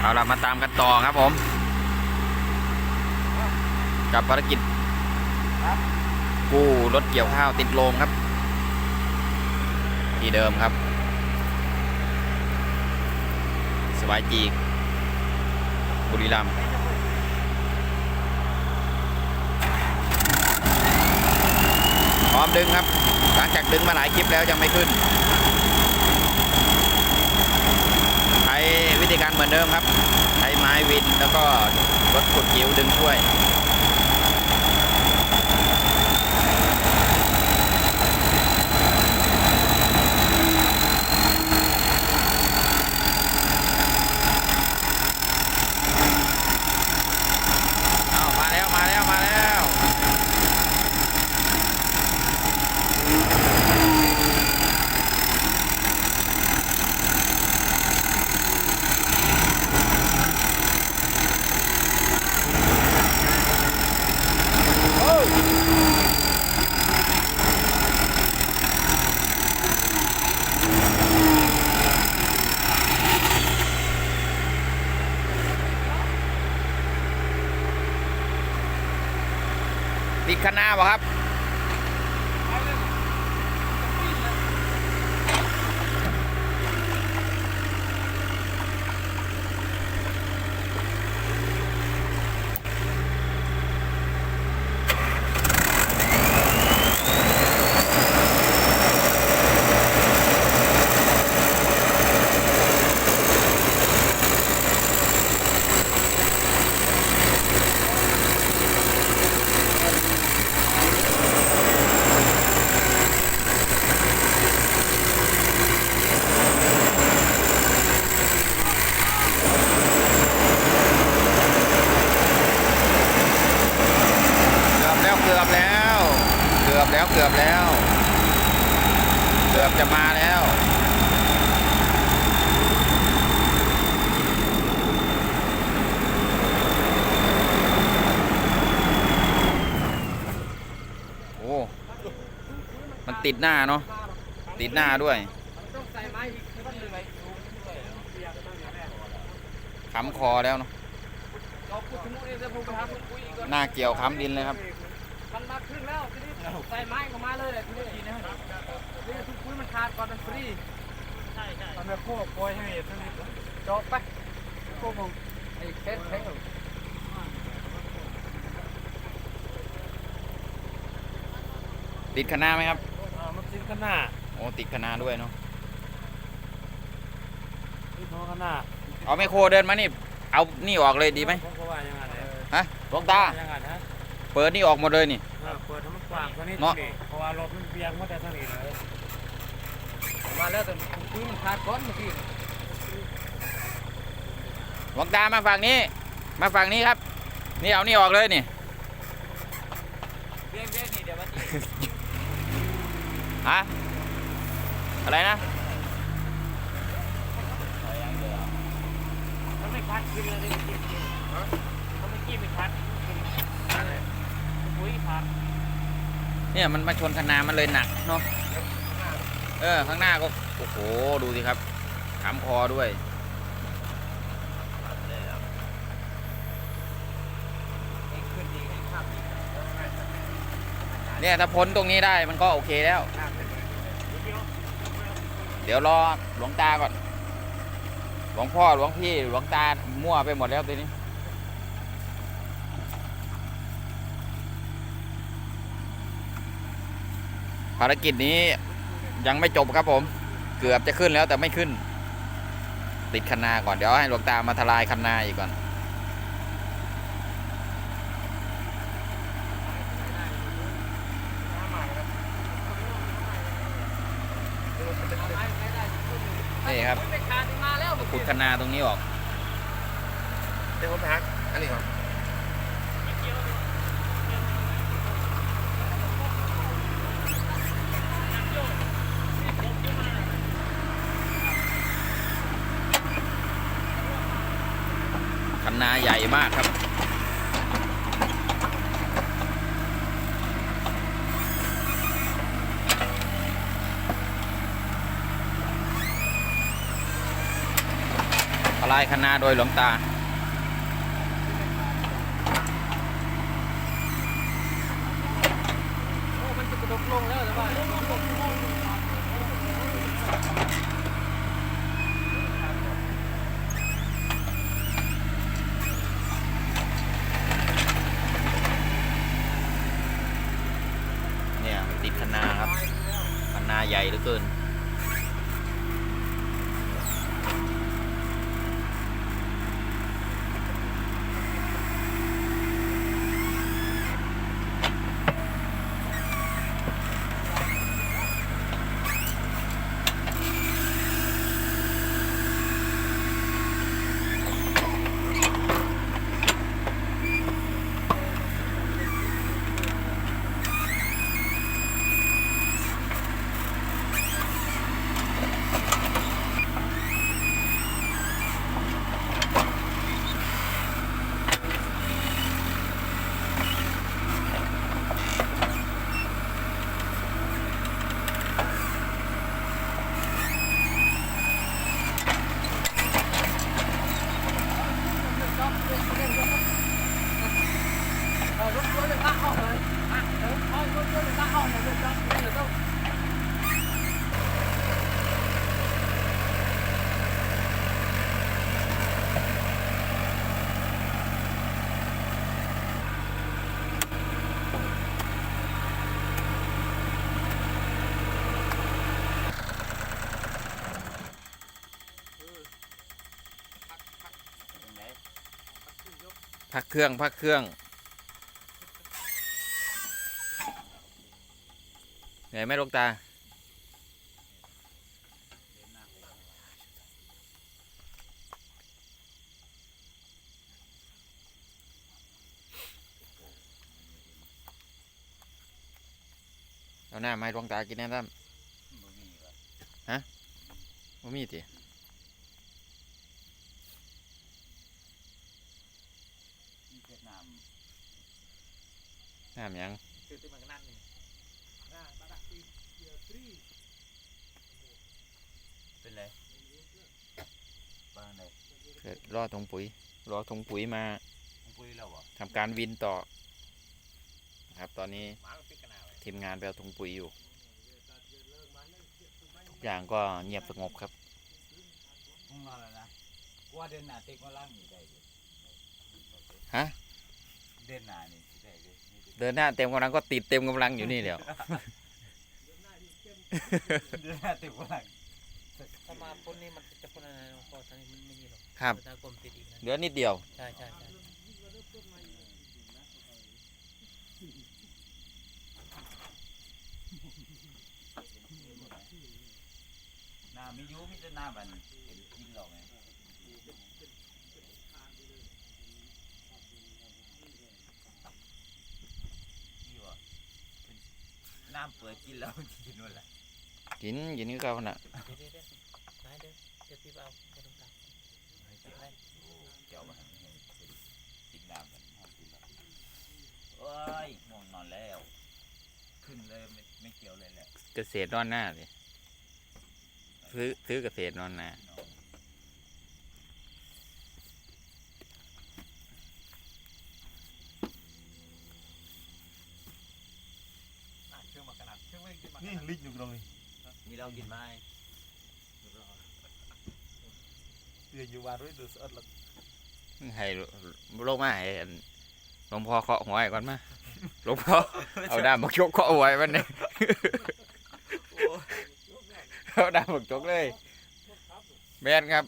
เอาละมาตามกันต่อครับผม กับภารกิจกู้รถเกี่ยวข้าวติดโลงครับ ที่เดิมครับ สวายจีก บุรีรัมย์พร้อมดึงครับ หลังจากดึงมาหลายคลิปแล้วยังไม่ขึ้น ใช้ วิธีการเหมือนเดิมครับ ใช้ไม้วินแล้วก็รถขุดจิ๋วดึงช่วย เอามาแล้วมาแล้วมาแล้ว ติดคณะบ่ครับ เกือบแล้ว เกือบแล้วเกือบแล้ว เกือบจะมาแล้วโอ้มันติดหน้าเนาะติดหน้าด้วยค้ำคอแล้วเนาะหน้าเกี่ยวค้ำดินเลยครับ มันมาครึ่งแล้วทีนี้ใส่ไม้เข้ามาเลยทีนี้นี่ทุกคุยมันขาดก่อนมันฟรีใช่ใช่ตอนนี้พวกปล่อยให้ท่านี้จบไปพวกผมไอ้แค่แค่ติดคณะไหมครับมันทิ้งข้างหน้าโอ้ติดคณะด้วยเนาะทิ้งข้างหน้าเอาไมโครเดินมานี่ เอานี่ออกเลยดีไหมผมก็ว่าอย่างนั้นเลยฮะหลวงตาอย่างนั้นฮะ เปิดนี่ออกหมดเลยนี่เปิดให้มันกว้างกว่านี้เนาะเพราะว่ารถมันเบียงมาแต่ทางนี้เลยมาแล้วแต่คุยมันขาดก้อนเมื่อกี้หลวงตามาฝั่งนี้ มาฝั่งนี้ครับ นี่เอานี่ออกเลยนี่เบี้ยงเบี้ยงนี่เดี๋ยวมันฮะอะไรนะ มันไม่คัดขึ้นเลยจริงจริงมันไม่กี้ไม่คัด คุยคัดเนี่ยมันมาชนคณะมันเลยหนักเนาะเออ ข้างหน้าก็ โอ้โห ดูสิครับขามคอด้วย เนี่ย ถ้าพ้นตรงนี้ได้มันก็โอเคแล้ว เดี๋ยวรอหลวงตาก่อน หลวงพ่อหลวงพี่หลวงตามั่วไปหมดแล้วทีนี้ ภารกิจนี้ยังไม่จบครับผม เกือบจะขึ้นแล้วแต่ไม่ขึ้น ติดคันนาก่อนเดี๋ยวให้หลวงตามาทลายคันนาอีกก่อนนี่ครับขุดคันนาตรงนี้ออก เดี๋ยวผมไปหาอันนี้ก่อน นนาใหญ่มากครับ ทลายคณะโดยหลวงตาโอ้มันจะกระดกลงแล้วแต่ว่า เนี่ยติดคณะครับคณะใหญ่ เหลือเกิน เอารถยนต์เลยลากออกเลยอะเดี๋ยวเอารถยนต์เลยลากออกเลยรถยนต์เดี๋ยวต้อง พักเครื่องพักเครื่องเหนื่อยไหมลวงตา เอาหน้าไม้หลวงตากินแน่ตั้มฮะบ่มีติ น้ำหยังคือที่มันนั่นนี่อ่าบาดักปีเดี๋ยวทรีเป็นไรบ้านไหนเกิดรอถุงปุ๋ยรอถุงปุ๋ยมาปุ้ยเราเหรอทำการวินต่อนะครับตอนนี้หมามันปิดกันเอาเลยทีมงานไปเอาถุงปุ๋ยอยู่ ทุกอย่างก็เงียบสงบครับมึงนอนแล้วนะกูว่าเดินหน้าเต็กมาล่างนี่ได้เลยฮะ เดินหน้านี่สิได้เลยนี่ดิเดินหน้าเต็มกำลังก็ติดเต็มกำลังอยู่นี่เดียว เดินหน้าเต็มมาล่างถ้ามาพ้นนี่มันจะพ้นอะไรหลวงพ่อตอนนี้มันไม่มีหรอกครับ ตากลมติดอีกนะเหลือนิดเดียว ใช่ใช่ใช่หน้ามีอยูมีแต่หน้ามันเห็นกินหรอกไงนี่วะเป็น น้ำเปิดกินแล้วกินนู่นแหละกินกินก็เขาน่ะเดี๋ยวเดี๋ยวเดี๋ยวไหนเดี๋ยวเดี๋ยวพี่เอาไปตรงกลางเกี่ยวโอ้เกี่ยวมาให้เห็นกินน้ำกันห้องกินแล้วเอ้ยง่วงนอนแล้ว ขึ้นเลยไม่ไม่เกี่ยวเลยแหละเกษตรนอนหน้าสิซื้อซื้อเกษตรนอนหน้าอะเครื่องมาขนาด เครื่องไม่ได้กินมาขนี่นาดลิ้นอยู่ตรงนี้มีเรากินไหมเดืออยู่วานด้วยดูสะอดหลักให้โลกมาให้อันหลวงพ่อเคาะหัวให้ก่อนมาหลวงพ่อเอาด้ามบักจกเคาะหัวให้มันเนี่ยเอาด้ามบักจกเลยแม่นครับ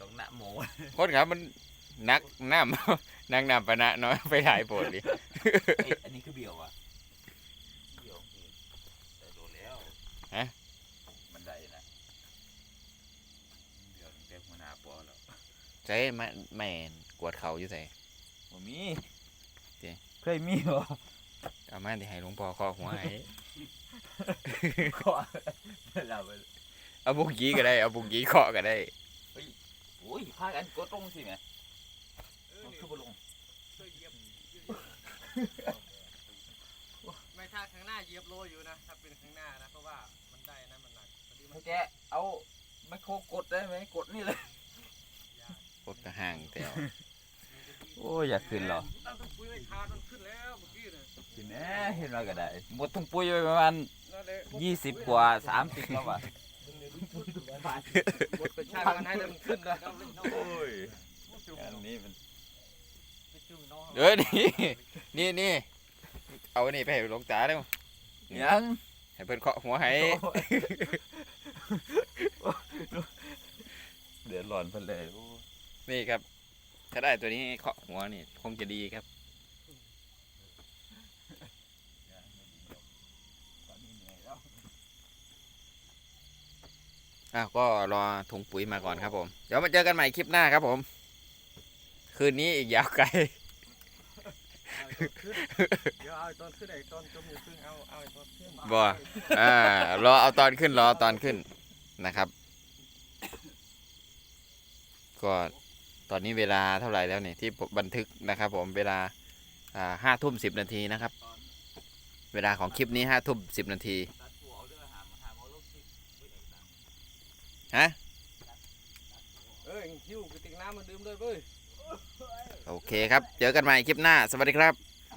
ตรงหน้าหมูคนครับมันนักน้ำนักน้ำปะนะน้อยไปถ่ายโปรดดิเอ้ยอันนี้คือเบี่ยวอะเบี่ยวคือแต่โดนแล้ว ฮะ มันได้นะเบี่ยวตั้งแต่หัวหน้าปอแล้ว ใช้แม่แม่นกวดเขาอยู่ใส่บ่มีเจ๊เคยมีเหรอเอามาที่ให้หลวงพ่อเคาะหัวให้ก็เราไปเอาบุกกี้ก็ได้เอาบุกกี้เคาะก็ได้โอ้ยพากันกดลงสิแหม่มันคือบ่ลงไม่ถ้าข้างหน้าเหยียบโลอยู่นะถ้าเป็นข้างหน้านะเพราะว่ามันได้นะมันหนักพอดีมันแกเอาไมโครกดได้ไหมกดนี่เลย พวกกระห่างแต่วโอ้ยอยากขึ้นเหรอตั้งทุกปุ้ยไม่ขาดมันขึ้นแล้วเมื่อกี้เนี่ยขึ้นแน่เห็นว่าก็ได้หมดทุ่งปุ๋ยไปประมาณนั่นแหละยี่สิบกว่าสามสิบแล้วว่ะหมดไปช่างมันให้แต่มันขึ้นนะโอ้ยอันนี้มันเอ้ยนี่นี่นี่เอาอันนี่ไปให้หลวงตาเร็วยังให้เพิ่นเคาะหัวให้เดือดร้อนเพิ่นเลยโอ้ นี่ครับ ถ้าได้ตัวนี้เคาะหัวนี่คงจะดีครับตอนนี้เหนื่อยแล้วอ้าวก็รอถุงปุ๋ยมาก่อนครับผม เดี๋ยวมาเจอกันใหม่คลิปหน้าครับผม คืนนี้อีกยาวไกลเดี๋ยวเอาไอ้ตอนขึ้นไอ้ตอนจมอย่าเพิ่งเอาเอาไอ้ตอนขึ้นบ่อ่ารอเอาตอนขึ้นรอตอนขึ้นนะครับ ก็ ตอนนี้เวลาเท่าไหร่แล้วเนี่ยที่ผมบันทึกนะครับ ผมเวลาอ่าห้าทุ่มสิบนาทีนะครับ เวลาของคลิปนี้ห้าทุ่มสิบนาทีตัดตัวเอาเรือหามหามเอาลงที่ไม่ได้ตังค์ฮะเอ้ยหิ้วกระติกน้ำมาดื่มเลยเว้ยโอเคครับ เจอกันใหม่คลิปหน้า สวัสดีครับ